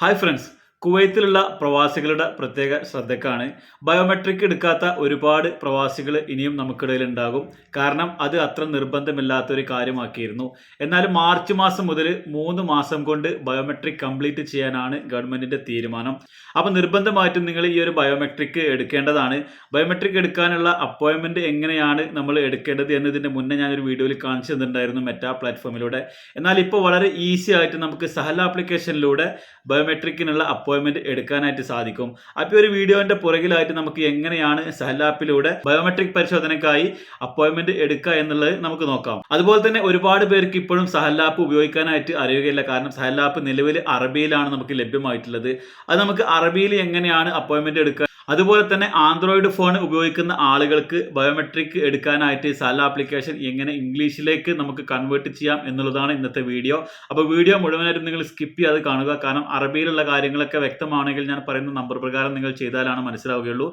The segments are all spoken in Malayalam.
Hi friends, കുവൈത്തിലുള്ള പ്രവാസികളുടെ പ്രത്യേക ശ്രദ്ധക്കാണ്. ബയോമെട്രിക് എടുക്കാത്ത ഒരുപാട് പ്രവാസികൾ ഇനിയും നമുക്കിടയിൽ ഉണ്ടാകും കാരണം അത് അത്ര നിർബന്ധമില്ലാത്ത ഒരു കാര്യമാക്കിയിരുന്നു. എന്നാൽ മാർച്ച് മാസം മുതൽ മൂന്ന് മാസം കൊണ്ട് ബയോമെട്രിക് കംപ്ലീറ്റ് ചെയ്യാനാണ് ഗവൺമെന്റിന്റെ തീരുമാനം. അപ്പോൾ നിർബന്ധമായിട്ടും നിങ്ങൾ ഈ ഒരു ബയോമെട്രിക് എടുക്കേണ്ടതാണ്. ബയോമെട്രിക് എടുക്കാനുള്ള അപ്പോയിൻമെന്റ് എങ്ങനെയാണ് നമ്മൾ എടുക്കേണ്ടത് എന്നതിന്റെ മുന്നേ ഞാനൊരു വീഡിയോയിൽ കാണിച്ചു തന്നിട്ടുണ്ടായിരുന്നു മെറ്റാ പ്ലാറ്റ്ഫോമിലൂടെ. എന്നാൽ ഇപ്പോൾ വളരെ ഈസി ആയിട്ട് നമുക്ക് സഹല ആപ്ലിക്കേഷനിലൂടെ ബയോമെട്രിക്കിനുള്ള അപ്പോയിൻമെന്റ് എടുക്കാനായിട്ട് സാധിക്കും. അപ്പോൾ ഒരു വീഡിയോന്റെ പുറകിലായിട്ട് നമുക്ക് എങ്ങനെയാണ് സഹലാപ്പിലൂടെ ബയോമെട്രിക് പരിശോധനയ്ക്കായി അപ്പോയിൻമെന്റ് എടുക്കുക എന്നുള്ളത് നമുക്ക് നോക്കാം. അതുപോലെ തന്നെ ഒരുപാട് പേർക്ക് ഇപ്പോഴും സഹലാപ്പ് ഉപയോഗിക്കാനായിട്ട് അറിയുകയില്ല. കാരണം സഹലാപ്പ് നിലവിൽ അറബിയിലാണ് നമുക്ക് ലഭ്യമായിട്ടുള്ളത്. അത് നമുക്ക് അറബിയിൽ എങ്ങനെയാണ് അപ്പോയിൻമെന്റ് എടുക്കുക അതുപോലെ തന്നെ ആൻഡ്രോയിഡ് ഫോൺ ഉപയോഗിക്കുന്ന ആളുകൾക്ക് ബയോമെട്രിക് എടുക്കാനായിട്ട് സാല ആപ്ലിക്കേഷൻ എങ്ങനെ ഇംഗ്ലീഷിലേക്ക് നമുക്ക് കൺവേർട്ട് ചെയ്യാം എന്നുള്ളതാണ് ഇന്നത്തെ വീഡിയോ അപ്പോൾ വീഡിയോ മുഴുവനായിട്ട് നിങ്ങൾ സ്കിപ്പ് ചെയ്യാതെ കാണുക. കാരണം അറബിയിലുള്ള കാര്യങ്ങളൊക്കെ വ്യക്തമാണെങ്കിൽ ഞാൻ പറയുന്ന നമ്പർ പ്രകാരം നിങ്ങൾ ചെയ്താലാണ് മനസ്സിലാവുകയുള്ളൂ.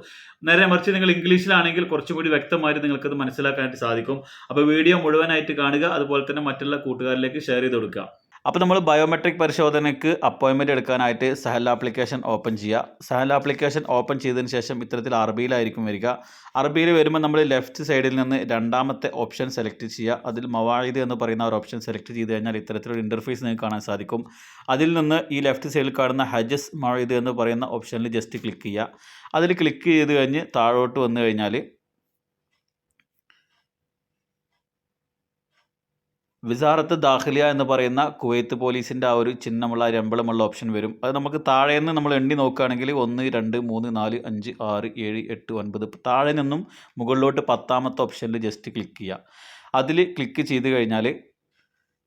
നേരെ മറിച്ച് നിങ്ങൾ ഇംഗ്ലീഷിലാണെങ്കിൽ കുറച്ചും കൂടി വ്യക്തമായിട്ട് നിങ്ങൾക്കത് മനസ്സിലാക്കാനായിട്ട് സാധിക്കും. അപ്പോൾ വീഡിയോ മുഴുവനായിട്ട് കാണുക. അതുപോലെ തന്നെ മറ്റുള്ള കൂട്ടുകാരിലേക്ക് ഷെയർ ചെയ്ത് കൊടുക്കുക. അപ്പോൾ നമ്മൾ ബയോമെട്രിക് പരിശോധനയ്ക്ക് അപ്പോയിൻമെന്റ് എടുക്കാനായിട്ട് സഹൽ ആപ്ലിക്കേഷൻ ഓപ്പൺ ചെയ്യുക. സഹൽ ആപ്ലിക്കേഷൻ ഓപ്പൺ ചെയ്തതിന് ശേഷം ഇത്തരത്തിൽ അറബിയിലായിരിക്കും വരിക. അറബിയിൽ വരുമ്പോൾ നമ്മൾ ലെഫ്റ്റ് സൈഡിൽ നിന്ന് രണ്ടാമത്തെ ഓപ്ഷൻ സെലക്ട് ചെയ്യുക. അതിൽ മവായിദ് എന്ന് പറയുന്ന ഒരു ഓപ്ഷൻ സെലക്ട് ചെയ്ത് കഴിഞ്ഞാൽ ഇത്തരത്തിലൊരു ഇന്റർഫേസ് നിങ്ങൾക്ക് കാണാൻ സാധിക്കും. അതിൽ നിന്ന് ഈ ലെഫ്റ്റ് സൈഡിൽ കാണുന്ന ഹജസ് മവായിദ് എന്ന് പറയുന്ന ഓപ്ഷനിൽ ജസ്റ്റ് ക്ലിക്ക് ചെയ്യുക. അതിൽ ക്ലിക്ക് ചെയ്ത് കഴിഞ്ഞ് താഴോട്ട് വന്നു കഴിഞ്ഞാൽ വിസാറത്ത് ദാഖിലിയ എന്ന് പറയുന്ന കുവൈത്ത് പോലീസിന്റെ ആ ഒരു ചിഹ്നമുള്ള രമ്പളമുള്ള ഓപ്ഷൻ വരും. അത് നമുക്ക് താഴെ നിന്ന് നമ്മൾ എണ്ണി നോക്കുകയാണെങ്കിൽ ഒന്ന് രണ്ട് മൂന്ന് നാല് അഞ്ച് ആറ് ഏഴ് എട്ട് ഒൻപത് താഴെ നിന്നും മുകളിലോട്ട് പത്താമത്തെ ഓപ്ഷനിൽ ജസ്റ്റ് ക്ലിക്ക് ചെയ്യുക. അതിൽ ക്ലിക്ക് ചെയ്ത് കഴിഞ്ഞാൽ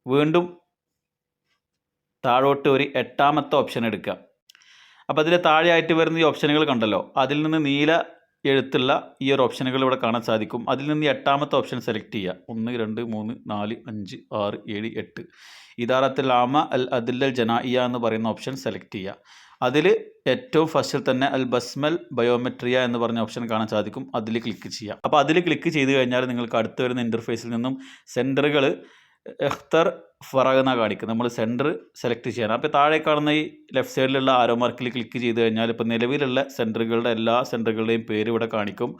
വീണ്ടും താഴോട്ട് ഒരു എട്ടാമത്തെ ഓപ്ഷൻ എടുക്കുക. അപ്പോൾ അതിൽ താഴെയായിട്ട് വരുന്ന ഈ ഓപ്ഷനുകൾ കണ്ടല്ലോ. അതിൽ നിന്ന് നീല എഴുത്തുള്ള ഈ ഒരു ഓപ്ഷനുകൾ ഇവിടെ കാണാൻ സാധിക്കും. അതിൽ നിന്ന് എട്ടാമത്തെ ഓപ്ഷൻ സെലക്ട് ചെയ്യുക. ഒന്ന് രണ്ട് മൂന്ന് നാല് അഞ്ച് ആറ് ഏഴ് എട്ട്. ഇദാറത്തിൽ ആമ അൽ അദില്ലൽ ജനാഇയ എന്ന് പറയുന്ന ഓപ്ഷൻ സെലക്ട് ചെയ്യുക. അതിൽ ഏറ്റവും ഫസ്റ്റിൽ തന്നെ അൽ ബസ്മൽ ബയോമെട്രിയ എന്ന് പറഞ്ഞ ഓപ്ഷൻ കാണാൻ സാധിക്കും. അതിൽ ക്ലിക്ക് ചെയ്യുക. അപ്പോൾ അതിൽ ക്ലിക്ക് ചെയ്ത് കഴിഞ്ഞാൽ നിങ്ങൾക്ക് അടുത്ത് വരുന്ന ഇന്റർഫേസിൽ നിന്നും സെന്ററുകൾ എഖ്തർ ഫറഗ് എന്നാണ് കാണിക്കുന്നത് നമ്മൾ സെന്റർ സെലക്ട് ചെയ്യണം. അപ്പോൾ താഴെ കാണുന്ന ഈ ലെഫ്റ്റ് സൈഡിലുള്ള ആരോ മാർക്കിൽ ക്ലിക്ക് ചെയ്ത് കഴിഞ്ഞാൽ ഇപ്പോൾ നിലവിലുള്ള സെന്ററുകളുടെ എല്ലാ സെന്ററുകളുടെയും പേര് ഇവിടെ കാണിക്കും.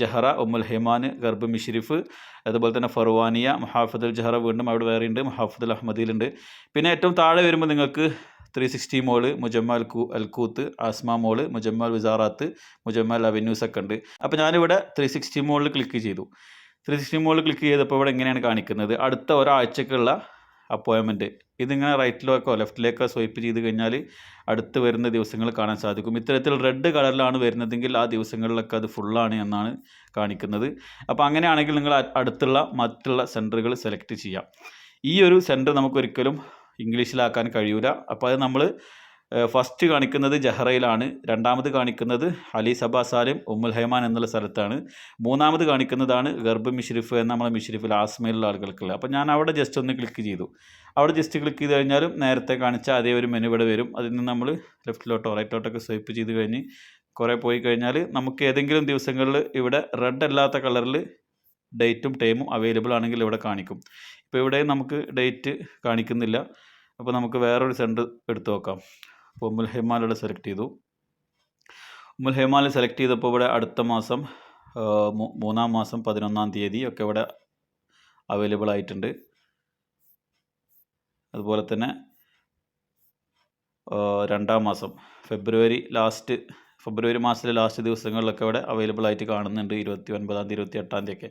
ജഹറ ഉമ്മുൽ ഹെമാൻ ഗർബ് മിഷ്രിഫ് അതുപോലെ തന്നെ ഫർവാനിയ മഹാഫദുൽ ജഹറ വീണ്ടും അവിടെ വേറെ ഉണ്ട് മഹാഫദുൽ അഹമ്മദിയിലുണ്ട് പിന്നെ ഏറ്റവും താഴെ വരുമ്പോൾ നിങ്ങൾക്ക് ത്രീ സിക്സ്റ്റി മോൾ മുജമ്മ കൂ അൽക്കൂത്ത് ആസ്മ മോൾ മുജമ്മ വിസാറാത്ത് മുജമ്മൽ അവന്യൂസ് ഒക്കെ ഉണ്ട് അപ്പോൾ ഞാനിവിടെ ത്രീ സിക്സ്റ്റി മോളിൽ ക്ലിക്ക് ചെയ്തു. ത്രീ സിക്സ്റ്റി മോളിൽ ക്ലിക്ക് ചെയ്തപ്പോൾ ഇവിടെ എങ്ങനെയാണ് കാണിക്കുന്നത്. അടുത്ത ഒരാഴ്ചക്കുള്ള അപ്പോയിൻമെന്റ് ഇതിങ്ങനെ റൈറ്റിലേക്കോ ലെഫ്റ്റിലേക്കോ സ്വൈപ്പ് ചെയ്ത് കഴിഞ്ഞാൽ അടുത്ത് വരുന്ന ദിവസങ്ങൾ കാണാൻ സാധിക്കും. ഇത്തരത്തിൽ റെഡ് കളറിലാണ് വരുന്നതെങ്കിൽ ആ ദിവസങ്ങളിലൊക്കെ അത് ഫുള്ളാണ് എന്നാണ് കാണിക്കുന്നത്. അപ്പോൾ അങ്ങനെയാണെങ്കിൽ നിങ്ങൾ അടുത്തുള്ള മറ്റുള്ള സെന്ററുകൾ സെലക്ട് ചെയ്യാം. ഈ ഒരു സെന്റർ നമുക്കൊരിക്കലും ഇംഗ്ലീഷിലാക്കാൻ കഴിയൂല. അപ്പോൾ അത് നമ്മൾ ഫസ്റ്റ് കാണിക്കുന്നത് ജഹ്റയിലാണ്. രണ്ടാമത് കാണിക്കുന്നത് അലി സബ സാലിം ഉമ്മുൽ ഹൈമാൻ എന്നുള്ള സ്ഥലത്താണ്. മൂന്നാമത് കാണിക്കുന്നതാണ് ഗർബ് മിഷ്രിഫ് എന്ന നമ്മളെ മിഷ്രിഫിൽ ആസ്മയിലുള്ള ആളുകൾക്കുള്ള അപ്പോൾ ഞാൻ അവിടെ ജസ്റ്റ് ഒന്ന് ക്ലിക്ക് ചെയ്തു. അവിടെ ജസ്റ്റ് ക്ലിക്ക് ചെയ്ത് കഴിഞ്ഞാലും നേരത്തെ കാണിച്ച അതേ ഒരു മെനു ഇവിടെ വരും. അതിൽ നിന്ന് നമ്മൾ ലെഫ്റ്റിലോട്ടോ റൈറ്റിലോട്ടൊക്കെ സ്വൈപ്പ് ചെയ്ത് കഴിഞ്ഞ് കുറേ പോയി കഴിഞ്ഞാൽ നമുക്ക് ഏതെങ്കിലും ദിവസങ്ങളിൽ ഇവിടെ റെഡ് അല്ലാത്ത കളറിൽ ഡേറ്റും ടൈമും അവൈലബിൾ ആണെങ്കിൽ ഇവിടെ കാണിക്കും. ഇപ്പോൾ ഇവിടെ നമുക്ക് ഡേറ്റ് കാണിക്കുന്നില്ല. അപ്പോൾ നമുക്ക് വേറൊരു സെന്റർ എടുത്തു നോക്കാം. അപ്പോൾ ഉമ്മുൽ സെലക്ട് ചെയ്തു. ഉമ്മുൽ ഹെമാൽ സെലക്ട് ചെയ്തപ്പോൾ ഇവിടെ അടുത്ത മാസം മൂന്നാം മാസം പതിനൊന്നാം തീയതി ഒക്കെ ഇവിടെ അവൈലബിൾ ആയിട്ടുണ്ട്. അതുപോലെ തന്നെ രണ്ടാം മാസം ഫെബ്രുവരി ലാസ്റ്റ് ഫെബ്രുവരി മാസത്തിലെ ലാസ്റ്റ് ദിവസങ്ങളിലൊക്കെ ഇവിടെ അവൈലബിൾ ആയിട്ട് കാണുന്നുണ്ട്. ഇരുപത്തി ഒൻപതാം തീയതി ഇരുപത്തി എട്ടാം തീയതി ഒക്കെ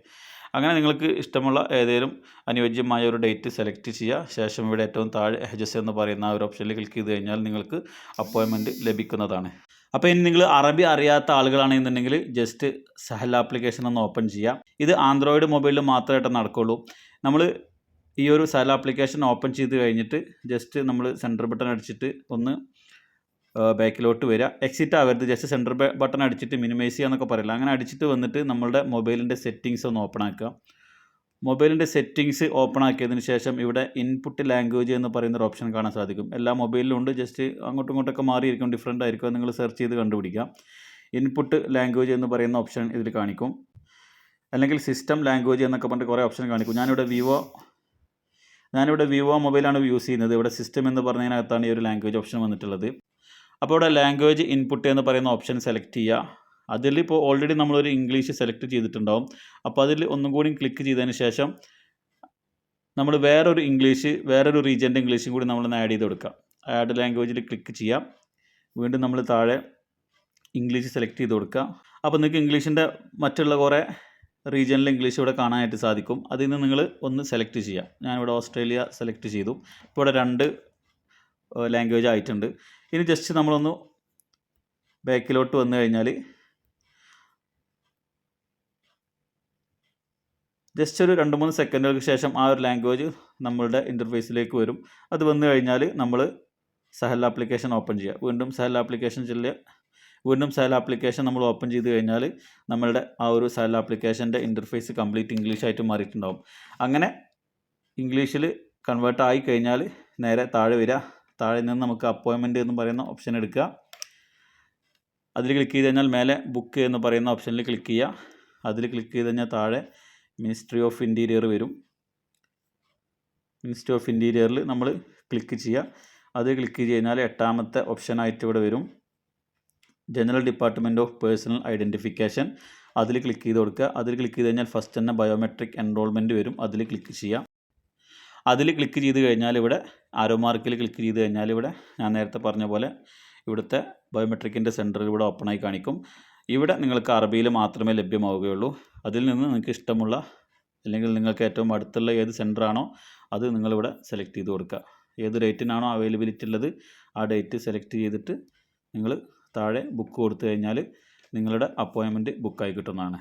അങ്ങനെ നിങ്ങൾക്ക് ഇഷ്ടമുള്ള ഏതെങ്കിലും അനുയോജ്യമായ ഒരു ഡേറ്റ് സെലക്ട് ചെയ്യുക ശേഷം ഇവിടെ ഏറ്റവും താഴെ ഹെജസ് എന്ന് പറയുന്ന ആ ഒരു ഓപ്ഷനിൽ ക്ലിക്ക് ചെയ്ത് കഴിഞ്ഞാൽ നിങ്ങൾക്ക് അപ്പോയിൻമെന്റ് ലഭിക്കുന്നതാണ്. അപ്പോൾ ഇനി നിങ്ങൾ അറബി അറിയാത്ത ആളുകളാണെന്നുണ്ടെങ്കിൽ ജസ്റ്റ് സഹൽ ആപ്ലിക്കേഷൻ ഒന്ന് ഓപ്പൺ ചെയ്യാം. ഇത് ആൻഡ്രോയിഡ് മൊബൈലിൽ മാത്രമായിട്ട് നടക്കുള്ളൂ. നമ്മൾ ഈ ഒരു സഹൽ ആപ്ലിക്കേഷൻ ഓപ്പൺ ചെയ്ത് കഴിഞ്ഞിട്ട് ജസ്റ്റ് നമ്മൾ സെന്റർ ബട്ടൺ അടിച്ചിട്ട് ഒന്ന് ബാക്കിലോട്ട് വരിക എക്സിറ്റ് ആവരുത്. ജസ്റ്റ് സെന്റർ ബട്ടൺ അടിച്ചിട്ട് മിനിമൈസ് ചെയ്യുക എന്നൊക്കെ പറയില്ല. അങ്ങനെ അടിച്ചിട്ട് വന്നിട്ട് നമ്മളുടെ മൊബൈലിന്റെ സെറ്റിങ്സ് ഒന്ന് ഓപ്പൺ ആക്കുക. മൊബൈലിന്റെ സെറ്റിങ്സ് ഓപ്പൺ ആക്കിയതിന് ശേഷം ഇവിടെ ഇൻപുട്ട് ലാംഗ്വേജ് എന്ന് പറയുന്ന ഒരു ഓപ്ഷൻ കാണാൻ സാധിക്കും. എല്ലാ മൊബൈലിലും ഉണ്ട്. ജസ്റ്റ് അങ്ങോട്ടും ഇങ്ങോട്ടൊക്കെ മാറിയിരിക്കും. ഡിഫറെന്റ് ആയിരിക്കും. നിങ്ങൾ സെർച്ച് ചെയ്ത് കണ്ടുപിടിക്കാം. ഇൻപുട്ട് ലാംഗ്വേജ് എന്ന് പറയുന്ന ഓപ്ഷൻ ഇതിൽ കാണിക്കും. അല്ലെങ്കിൽ സിസ്റ്റം ലാംഗ്വേജ് എന്നൊക്കെ പറഞ്ഞിട്ട് കുറേ ഓപ്ഷൻ കാണിക്കും. ഞാനിവിടെ വിവോ ഞാനിവിടെ വിവോ മൊബൈലാണ് യൂസ് ചെയ്യുന്നത്. ഇവിടെ സിസ്റ്റം എന്ന് പറഞ്ഞതിനകത്താണ് ഈ ഒരു ലാംഗ്വേജ് ഓപ്ഷൻ വന്നിട്ടുള്ളത്. അപ്പോൾ ഇവിടെ ലാംഗ്വേജ് ഇൻപുട്ട് എന്ന് പറയുന്ന ഓപ്ഷൻ സെലക്ട് ചെയ്യുക. അതിൽ ഇപ്പോൾ ഓൾറെഡി നമ്മളൊരു ഇംഗ്ലീഷ് സെലക്ട് ചെയ്തിട്ടുണ്ടാവും. അപ്പോൾ അതിൽ ഒന്നും കൂടി ക്ലിക്ക് ചെയ്തതിന് ശേഷം നമ്മൾ വേറൊരു ഇംഗ്ലീഷ് വേറൊരു റീജിയന്റെ ഇംഗ്ലീഷും കൂടി നമ്മളൊന്ന് ആഡ് ചെയ്ത് കൊടുക്കാം ആഡ് ലാംഗ്വേജിൽ ക്ലിക്ക് ചെയ്യാം വീണ്ടും നമ്മൾ താഴെ ഇംഗ്ലീഷ് സെലക്ട് ചെയ്ത് കൊടുക്കുക. അപ്പോൾ നിങ്ങൾക്ക് ഇംഗ്ലീഷിന്റെ മറ്റുള്ള കുറേ റീജിയനിൽ ഇംഗ്ലീഷ് ഇവിടെ കാണാനായിട്ട് സാധിക്കും. അതിൽ നിന്ന് നിങ്ങൾ ഒന്ന് സെലക്ട് ചെയ്യാം ഞാനിവിടെ ഓസ്ട്രേലിയ സെലക്ട് ചെയ്തു. ഇപ്പോൾ ഇവിടെ രണ്ട് ലാംഗ്വേജ് ആയിട്ടുണ്ട്. ഇനി ജസ്റ്റ് നമ്മളൊന്ന് ബാക്കിലോട്ട് വന്നു കഴിഞ്ഞാൽ ജസ്റ്റ് ഒരു രണ്ട് മൂന്ന് സെക്കൻഡുകൾക്ക് ശേഷം ആ ഒരു ലാംഗ്വേജ് നമ്മളുടെ ഇന്റർഫേസിലേക്ക് വരും. അത് വന്നു കഴിഞ്ഞാൽ നമ്മൾ സഹൽ ആപ്ലിക്കേഷൻ ഓപ്പൺ ചെയ്യുക വീണ്ടും സഹൽ ആപ്ലിക്കേഷൻ ചെല്ലുക വീണ്ടും സഹൽ ആപ്ലിക്കേഷൻ നമ്മൾ ഓപ്പൺ ചെയ്ത് കഴിഞ്ഞാൽ നമ്മളുടെ ആ ഒരു സഹൽ ആപ്ലിക്കേഷന്റെ ഇന്റർഫേസ് കംപ്ലീറ്റ് ഇംഗ്ലീഷ് ആയിട്ട് മാറിയിട്ടുണ്ടാവും. അങ്ങനെ ഇംഗ്ലീഷിൽ കൺവേർട്ട് ആയി കഴിഞ്ഞാൽ നേരെ താഴെ വരിക താഴെ നിന്ന് നമുക്ക് അപ്പോയിൻമെന്റ് എന്ന് പറയുന്ന ഓപ്ഷൻ എടുക്കുക. അതിൽ ക്ലിക്ക് ചെയ്ത് കഴിഞ്ഞാൽ മേലെ ബുക്ക് എന്ന് പറയുന്ന ഓപ്ഷനിൽ ക്ലിക്ക് ചെയ്യുക. അതിൽ ക്ലിക്ക് ചെയ്ത് കഴിഞ്ഞാൽ താഴെ മിനിസ്ട്രി ഓഫ് ഇന്റീരിയർ വരും. മിനിസ്ട്രി ഓഫ് ഇന്റീരിയറിൽ നമ്മൾ ക്ലിക്ക് ചെയ്യുക. അത് ക്ലിക്ക് ചെയ്ത് കഴിഞ്ഞാൽ എട്ടാമത്തെ ഓപ്ഷനായിട്ട് ഇവിടെ വരും. General department of personal identification അതിൽ ക്ലിക്ക് ചെയ്ത് കൊടുക്കുക. അതിൽ ക്ലിക്ക് ചെയ്ത് കഴിഞ്ഞാൽ ഫസ്റ്റ് തന്നെ ബയോമെട്രിക് എൻറോൾമെന്റ് വരും. അതിൽ ക്ലിക്ക് ചെയ്യാം അതിൽ ക്ലിക്ക് ചെയ്ത് കഴിഞ്ഞാൽ ഇവിടെ ആരോ മാർക്കിൽ ക്ലിക്ക് ചെയ്ത് കഴിഞ്ഞാൽ ഇവിടെ ഞാൻ നേരത്തെ പറഞ്ഞ പോലെ ഇവിടുത്തെ ബയോമെട്രിക്കിന്റെ സെന്റർ ഇവിടെ ഓപ്പണായി കാണിക്കും. ഇവിടെ നിങ്ങൾക്ക് അറബിയിൽ മാത്രമേ ലഭ്യമാവുകയുള്ളൂ. അതിൽ നിന്ന് നിങ്ങൾക്ക് ഇഷ്ടമുള്ള അല്ലെങ്കിൽ നിങ്ങൾക്ക് ഏറ്റവും അടുത്തുള്ള ഏത് സെന്റർ ആണോ അത് നിങ്ങളിവിടെ സെലക്ട് ചെയ്ത് കൊടുക്കുക. ഏത് ഡേറ്റിനാണോ അവൈലബിലിറ്റി ഉള്ളത് ആ ഡേറ്റ് സെലക്ട് ചെയ്തിട്ട് നിങ്ങൾ താഴെ ബുക്ക് കൊടുത്തു കഴിഞ്ഞാൽ നിങ്ങളുടെ അപ്പോയിൻമെന്റ് ബുക്കായി കിട്ടുന്നതാണ്.